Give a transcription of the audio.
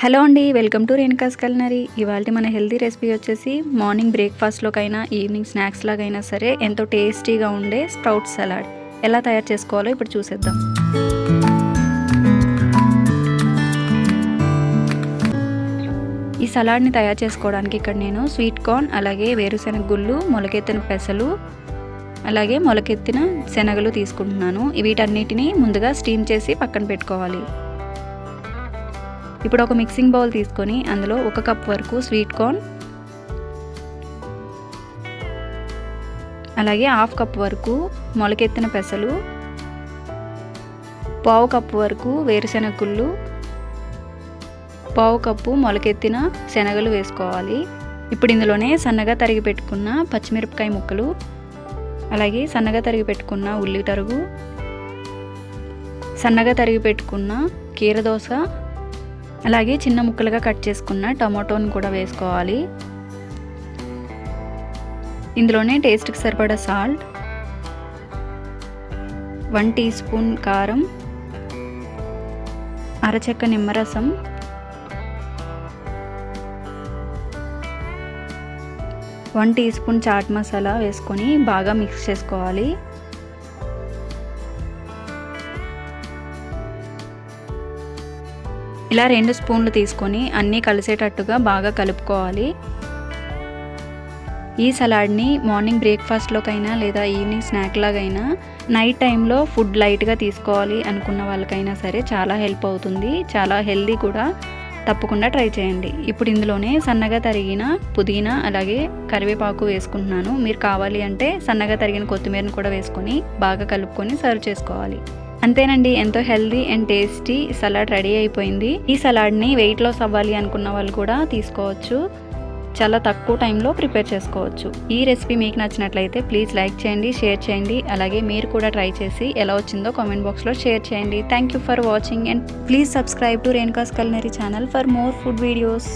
Hello అండి welcome to Renuka's culinary. ఇవాళ మన హెల్తీ రెసిపీ వచ్చేసి మార్నింగ్ బ్రేక్ఫాస్ట్లోకైనా ఈవినింగ్ స్నాక్స్ లాగైనా సరే ఎంతో టేస్టీగా ఉండే స్ప్రౌట్ సలాడ్. ఎలా తయారు చేసుకోవాలో ఇప్పుడు చూసేద్దాం. ఈ సలాడ్ని తయారు చేసుకోవడానికి ఇక్కడ నేను స్వీట్ కార్న్ అలాగే వేరుశెనగ గుళ్ళు మొలకెత్తిన పెసలు అలాగే మొలకెత్తిన శనగలు తీసుకుంటున్నాను. వీటన్నిటిని ముందుగా స్టీమ్ చేసి పక్కన పెట్టుకోవాలి. ఇప్పుడు ఒక మిక్సింగ్ బౌల్ తీసుకొని అందులో ఒక కప్ వరకు స్వీట్ కార్న్ అలాగే హాఫ్ కప్ వరకు మొలకెత్తిన పెసలు పావు కప్పు వరకు వేరుశెనగ గుళ్ళు పావు కప్పు మొలకెత్తిన శనగలు వేసుకోవాలి. ఇప్పుడు ఇందులోనే సన్నగా తరిగి పెట్టుకున్న పచ్చిమిరపకాయ ముక్కలు అలాగే సన్నగా తరిగి పెట్టుకున్న ఉల్లి తరుగు సన్నగా తరిగి పెట్టుకున్న కీరదోస అలాగే చిన్న ముక్కలుగా కట్ చేసుకున్న టమాటోని కూడా వేసుకోవాలి. ఇందులోనే టేస్ట్కి సరిపడా సాల్ట్ వన్ టీ స్పూన్ కారం అరచెక్క నిమ్మరసం one teaspoon chaat masala వేసుకొని బాగా మిక్స్ చేసుకోవాలి. ఇలా రెండు స్పూన్లు తీసుకొని అన్నీ కలిసేటట్టుగా బాగా కలుపుకోవాలి. ఈ సలాడ్ని మార్నింగ్ బ్రేక్ఫాస్ట్లోకైనా లేదా ఈవినింగ్ స్నాక్ లాగైనా నైట్ టైంలో ఫుడ్ లైట్గా తీసుకోవాలి అనుకున్న వాళ్ళకైనా సరే చాలా హెల్ప్ అవుతుంది. చాలా హెల్దీ కూడా. తప్పకుండా ట్రై చేయండి. ఇప్పుడు ఇందులోనే సన్నగా తరిగిన పుదీనా అలాగే కరివేపాకు వేసుకుంటున్నాను. మీరు కావాలి అంటే సన్నగా తరిగిన కొత్తిమీరను కూడా వేసుకొని బాగా కలుపుకొని సర్వ్ చేసుకోవాలి. అంతేనండి ఎంతో healthy and tasty salad ready అయిపోయింది. ఈ సలాడ్ని వెయిట్ లాస్ అవ్వాలి అనుకున్న వాళ్ళు కూడా తీసుకోవచ్చు. చాలా తక్కువ టైంలో ప్రిపేర్ చేసుకోవచ్చు. ఈ రెసిపీ మీకు నచ్చినట్లయితే ప్లీజ్ లైక్ చేయండి షేర్ చేయండి. అలాగే మీరు కూడా ట్రై చేసి ఎలా వచ్చిందో కామెంట్ బాక్స్లో షేర్ చేయండి. Thank you for watching and please subscribe to Renuka's culinary channel for more food videos.